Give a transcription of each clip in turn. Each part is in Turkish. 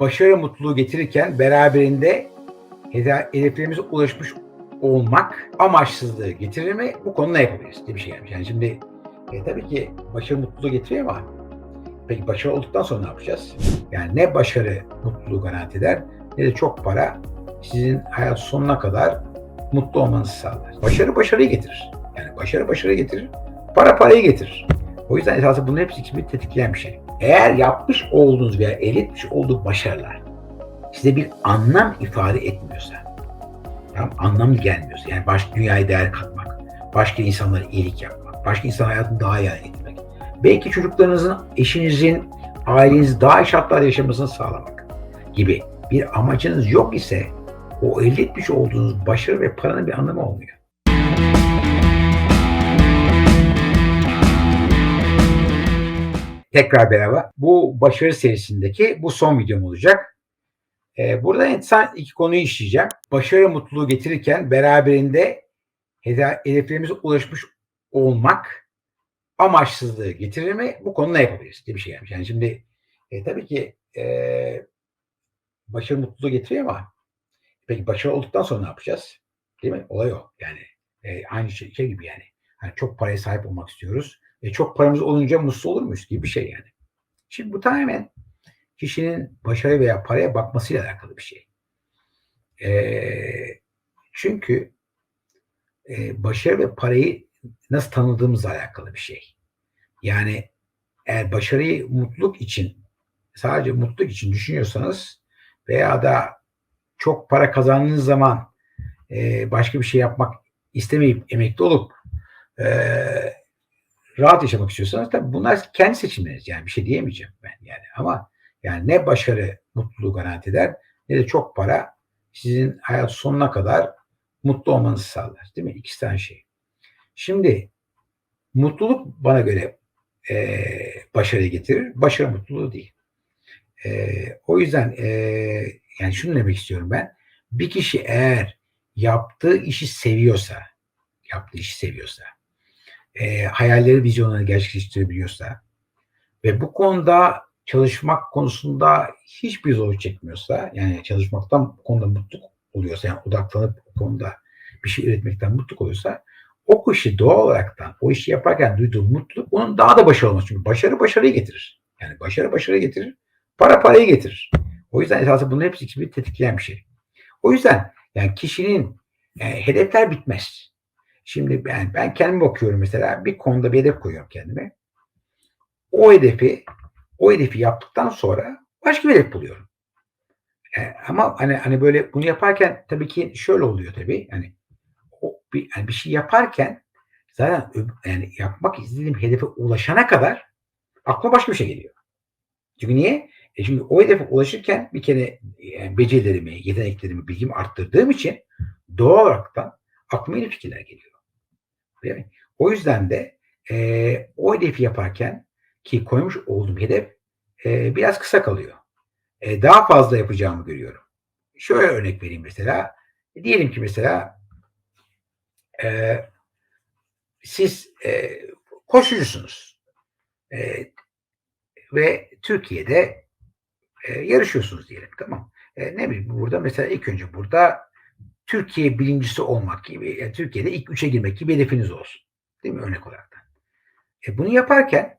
başarı mutluluğu getirirken beraberinde hedeflerimize ulaşmış olmak amaçsızlığı getirir mi? Bu konu ne yapabiliriz diye bir şey gelmiş. Yani şimdi e, tabii ki başarı mutluluğu getiriyor ama peki başarı olduktan sonra ne yapacağız? Yani ne başarı mutluluğu garanti eder ne de çok para sizin hayat sonuna kadar mutlu olmanızı sağlar. Başarı başarıyı getirir. Yani başarı başarıyı getirir. Para parayı getirir. O yüzden esasında bunun hepsi ikisini tetikleyen bir şey. Eğer yapmış olduğunuz veya elde etmiş olduğu başarılar size bir anlam ifade etmiyorsa, tamam, anlamlı gelmiyorsa, yani başka dünyaya değer katmak, başka insanlara iyilik yapmak, başka insan hayatını daha iyi getirmek, belki çocuklarınızın, eşinizin, ailenizin daha iyi şartlarda yaşamasını sağlamak gibi bir amacınız yok ise o elde etmiş olduğunuz başarı ve paranın bir anlamı olmuyor. Tekrar merhaba. Bu başarı serisindeki bu son videom olacak. Ee, burada enteresan iki konuyu işleyeceğim. Başarı mutluluğu getirirken beraberinde hedeflerimize ulaşmış olmak amaçsızlığı getirir mi? Bu konu ne yapabiliriz diye bir şey gelmiş. Yani şimdi e, tabii ki e, başarı mutluluğu getiriyor ama peki başarı olduktan sonra ne yapacağız? Değil mi? Olay o. Yani e, aynı şey, şey gibi yani. Hani çok paraya sahip olmak istiyoruz. E, çok paramız olunca mutlu olur muyuz gibi bir şey yani. Şimdi bu tamamen kişinin başarı veya paraya bakmasıyla alakalı bir şey. E, çünkü e, başarı ve parayı nasıl tanıdığımızla alakalı bir şey. Yani eğer başarıyı mutluluk için sadece mutluluk için düşünüyorsanız veya da çok para kazandığınız zaman e, başka bir şey yapmak istemeyip emekli olup e, rahat yaşamak istiyorsanız tabii bunlar kendi seçimleriniz yani bir şey diyemeyeceğim ben yani ama yani ne başarı mutluluğu garanti eder ne de çok para sizin hayat sonuna kadar mutlu olmanızı sağlar değil mi? İkisi tane şey. Şimdi mutluluk bana göre e, başarı getirir. Başarı mutluluğu değil. E, o yüzden e, yani şunu demek istiyorum ben. Bir kişi eğer yaptığı işi seviyorsa, yaptığı işi seviyorsa, e, hayalleri, vizyonlarını gerçekleştirebiliyorsa ve bu konuda çalışmak konusunda hiçbir zorluk çekmiyorsa, yani çalışmaktan bu konuda mutlu oluyorsa, yani odaklanıp o konuda bir şey üretmekten mutlu oluyorsa, o kişi doğal olaraktan o işi yaparken duyduğu mutluluk onun daha da başarılı olması. Çünkü başarı başarıyı getirir. Yani başarı başarıyı getirir, para parayı getirir. O yüzden esasında bunun hepsi ikisini tetikleyen bir şey. O yüzden yani kişinin yani hedefler bitmez. Şimdi ben, ben kendime bakıyorum mesela bir konuda bir hedef koyuyorum kendime. O hedefi o hedefi yaptıktan sonra başka bir hedef buluyorum. E, ama hani hani böyle bunu yaparken tabii ki şöyle oluyor tabii. Yani o bir, yani bir şey yaparken zaten yani yapmak istediğim hedefe ulaşana kadar aklıma başka bir şey geliyor. Çünkü niye? E çünkü o hedefe ulaşırken bir kere yani becerilerimi, yeteneklerimi, bilgimi arttırdığım için doğal olaraktan aklıma yeni fikirler geliyor. Mi? O yüzden de e, o hedefi yaparken ki koymuş olduğum hedef e, biraz kısa kalıyor. E, daha fazla yapacağımı görüyorum. Şöyle örnek vereyim mesela. Diyelim ki mesela e, siz e, koşucusunuz e, ve Türkiye'de e, yarışıyorsunuz diyelim tamam. E, ne bileyim burada mesela ilk önce burada Türkiye birincisi olmak gibi, yani Türkiye'de ilk üçe girmek gibi hedefiniz olsun. Değil mi örnek olarak da. E, bunu yaparken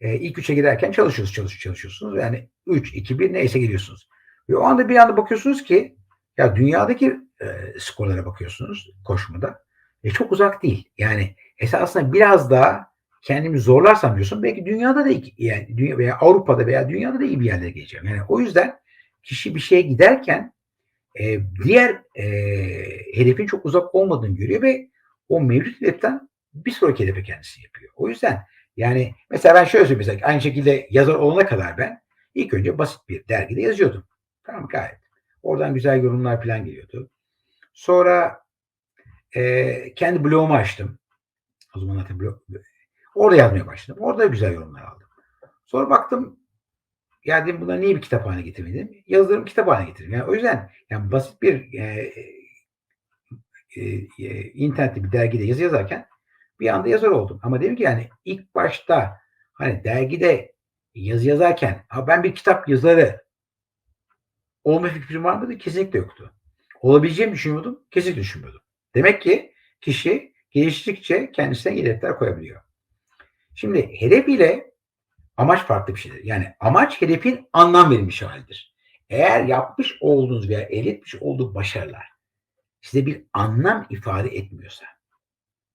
e, ilk üçe girerken çalışıyorsunuz, çalışıyorsunuz, çalışıyorsunuz. Yani 3, 2, 1 neyse geliyorsunuz. Ve o anda bir anda bakıyorsunuz ki ya dünyadaki e, skorlara bakıyorsunuz koşmada. E, çok uzak değil. Yani esasında biraz daha kendimi zorlarsam diyorsun belki dünyada da iyi, yani dünya veya Avrupa'da veya dünyada da iyi bir yerlere geleceğim. Yani o yüzden kişi bir şeye giderken e, diğer e, hedefin çok uzak olmadığını görüyor ve o mevcut hedeften bir sonraki hedefe kendisi yapıyor. O yüzden yani mesela ben şöyle söyleyeyim mesela aynı şekilde yazar olana kadar ben ilk önce basit bir dergide yazıyordum. Tamam gayet. Oradan güzel yorumlar falan geliyordu. Sonra e, kendi blogumu açtım. O zaman zaten blog, orada yazmaya başladım. Orada güzel yorumlar aldım. Sonra baktım geldim buna niye bir kitap haline getirmedim? Yazılarımı kitap haline getirdim. Yani o yüzden yani basit bir e, e, e, internette bir dergide yazı yazarken bir anda yazar oldum. Ama dedim ki yani ilk başta hani dergide yazı yazarken ben bir kitap yazarı Olma fikrim var mıydı? Kesinlikle yoktu. Olabileceğimi düşünmüyordum. Kesinlikle düşünmüyordum. Demek ki kişi geliştikçe kendisine hedefler koyabiliyor. Şimdi hedef ile amaç farklı bir şeydir. Yani amaç hedefin anlam verilmiş halidir. Eğer yapmış olduğunuz veya elde etmiş olduğu başarılar size bir anlam ifade etmiyorsa,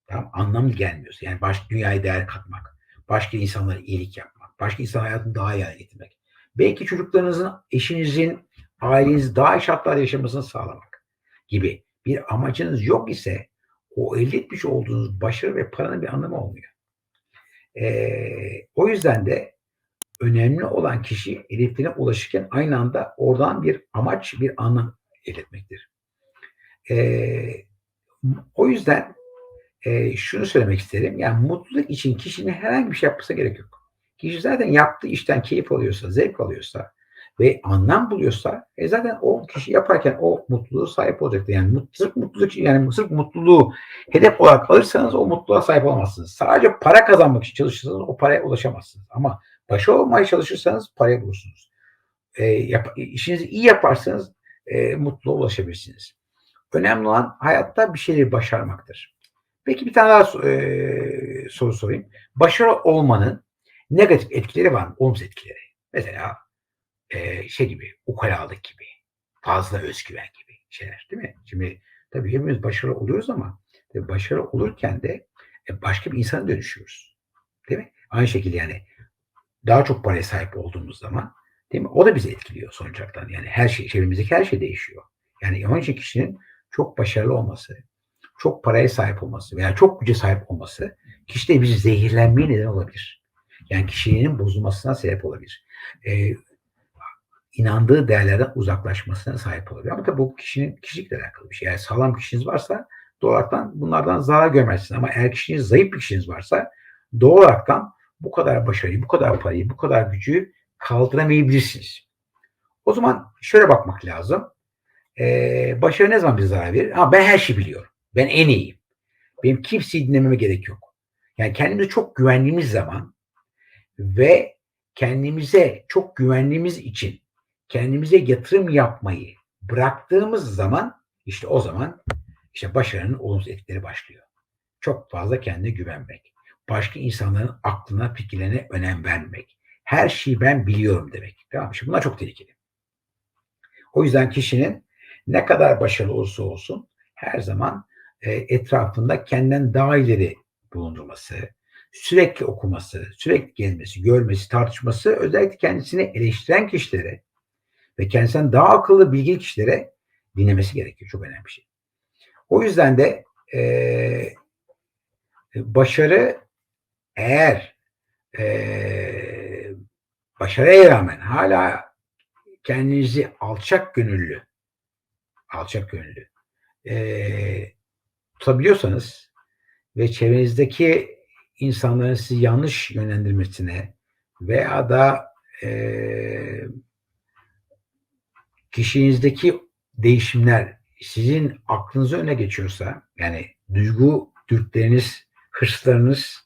tamam, anlam gelmiyorsa, yani baş, dünyaya değer katmak, başka insanlara iyilik yapmak, başka insan hayatını daha iyi getirmek, belki çocuklarınızın, eşinizin, ailenizin daha iyi şartlarda yaşamasını sağlamak gibi bir amacınız yok ise o elde etmiş olduğunuz başarı ve paranın bir anlamı olmuyor. Ee, o yüzden de önemli olan kişi hedeflerine ulaşırken aynı anda oradan bir amaç, bir anlam elde etmektir. Ee, o yüzden e, şunu söylemek isterim. Yani mutluluk için kişinin herhangi bir şey yapması gerek yok. Kişi zaten yaptığı işten keyif alıyorsa, zevk alıyorsa ve anlam buluyorsa e zaten o kişi yaparken o mutluluğu sahip olacaktır. Yani sırf mutluluk yani sırf mutluluğu hedef olarak alırsanız o mutluluğa sahip olamazsınız. Sadece para kazanmak için çalışırsanız o paraya ulaşamazsınız. Ama başa olmaya çalışırsanız paraya bulursunuz. E, yap, işinizi iyi yaparsanız e, mutluluğa ulaşabilirsiniz. Önemli olan hayatta bir şeyleri başarmaktır. Peki bir tane daha e, soru sorayım. Başarı olmanın negatif etkileri var mı? Olumsuz etkileri. Mesela e, şey gibi, ukalalık gibi, fazla özgüven gibi şeyler değil mi? Şimdi tabii hepimiz başarılı oluyoruz ama tabii başarılı olurken de e, başka bir insana dönüşüyoruz. Değil mi? Aynı şekilde yani daha çok paraya sahip olduğumuz zaman değil mi? O da bizi etkiliyor sonuçlardan. Yani her şey, çevremizdeki her şey değişiyor. Yani onun için kişinin çok başarılı olması, çok paraya sahip olması veya çok güce sahip olması kişide bir zehirlenmeye neden olabilir. Yani kişinin bozulmasına sebep olabilir. Ee, inandığı değerlerden uzaklaşmasına sahip olabilir. Ama tabii bu kişinin kişilikle alakalı bir şey. Yani sağlam kişiniz varsa doğal olarak bunlardan zarar görmezsiniz. Ama eğer kişiniz zayıf bir kişiniz varsa doğal olarak bu kadar başarıyı, bu kadar parayı, bu kadar gücü kaldıramayabilirsiniz. O zaman şöyle bakmak lazım. Ee, başarı ne zaman bir zarar verir? Ha, ben her şeyi biliyorum. Ben en iyiyim. Benim kimseyi dinlememe gerek yok. Yani kendimize çok güvendiğimiz zaman ve kendimize çok güvendiğimiz için kendimize yatırım yapmayı bıraktığımız zaman işte o zaman işte başarının olumsuz etkileri başlıyor. Çok fazla kendine güvenmek. Başka insanların aklına, fikirlerine önem vermek. Her şeyi ben biliyorum demek. Tamam? Şimdi bunlar çok tehlikeli. O yüzden kişinin ne kadar başarılı olursa olsun her zaman e, etrafında kendinden daha ileri bulundurması, sürekli okuması, sürekli gezmesi, görmesi, tartışması özellikle kendisini eleştiren kişilere ve kendisinden daha akıllı, bilgi kişilere dinlemesi gerekiyor. Çok önemli bir şey. O yüzden de e, başarı eğer e, başarıya rağmen hala kendinizi alçak gönüllü alçak gönüllü e, tutabiliyorsanız ve çevrenizdeki insanların sizi yanlış yönlendirmesine veya da e, kişinizdeki değişimler sizin aklınıza öne geçiyorsa yani duygu dürtleriniz, hırslarınız,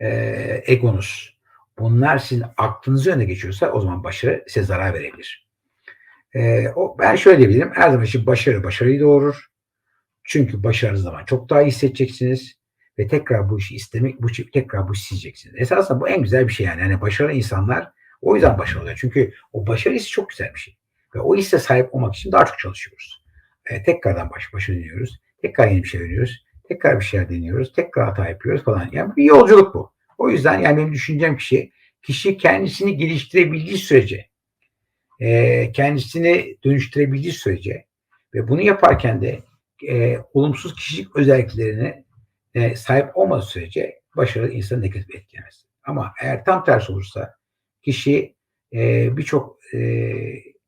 e, egonuz bunlar sizin aklınıza öne geçiyorsa o zaman başarı size zarar verebilir. E, o, ben şöyle diyebilirim. Her zaman için başarı başarıyı doğurur. Çünkü başarınız zaman çok daha iyi hissedeceksiniz ve tekrar bu işi istemek, bu tekrar bu işi isteyeceksiniz. Esasında bu en güzel bir şey yani. yani başarılı insanlar o yüzden başarılı oluyor. Çünkü o başarı hissi çok güzel bir şey. Ve o hisse sahip olmak için daha çok çalışıyoruz. E, tekrardan baş başa dönüyoruz. Tekrar yeni bir şey öğreniyoruz. Tekrar bir şeyler deniyoruz. Tekrar hata yapıyoruz falan. Yani bir yolculuk bu. O yüzden yani benim düşüncem kişi, kişi kendisini geliştirebildiği sürece, e, kendisini dönüştürebildiği sürece ve bunu yaparken de e, olumsuz kişilik özelliklerine e, sahip olmadığı sürece başarılı insanı negatif etkilemez. Ama eğer tam tersi olursa kişi e, birçok e,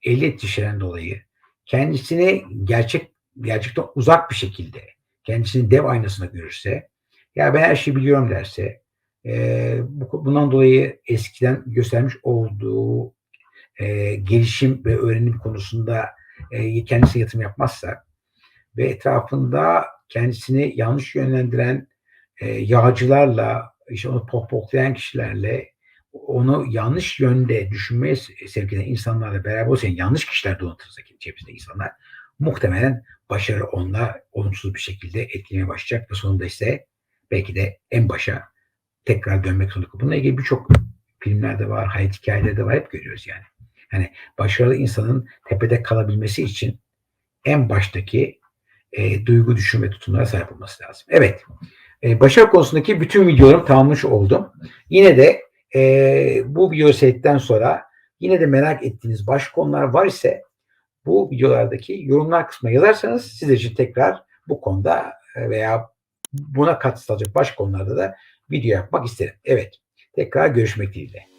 elde ettiği dolayı kendisini gerçek gerçekten uzak bir şekilde kendisini dev aynasına görürse ya ben her şeyi biliyorum derse e, bundan dolayı eskiden göstermiş olduğu e, gelişim ve öğrenim konusunda e, kendisine yatırım yapmazsa ve etrafında kendisini yanlış yönlendiren e, yağcılarla, işte onu pohpohlayan kişilerle onu yanlış yönde düşünmeye sevk eden insanlarla beraber yani yanlış kişiler donatırsa çevresinde insanlar muhtemelen başarı onunla olumsuz bir şekilde etkilemeye başlayacak ve sonunda ise belki de en başa tekrar dönmek zorunda. Bununla ilgili birçok filmlerde var, hayat hikayeleri de var. Hep görüyoruz yani. Yani başarılı insanın tepede kalabilmesi için en baştaki e, duygu, düşün ve tutumlara sahip olması lazım. Evet. E, başarı konusundaki bütün videolarımı tamamlamış oldum. Yine de e, bu videoyu seyrettikten sonra yine de merak ettiğiniz başka konular var ise bu videolardaki yorumlar kısmına yazarsanız sizler için tekrar bu konuda e, veya buna katılacak başka konularda da video yapmak isterim. Evet. Tekrar görüşmek dileğiyle.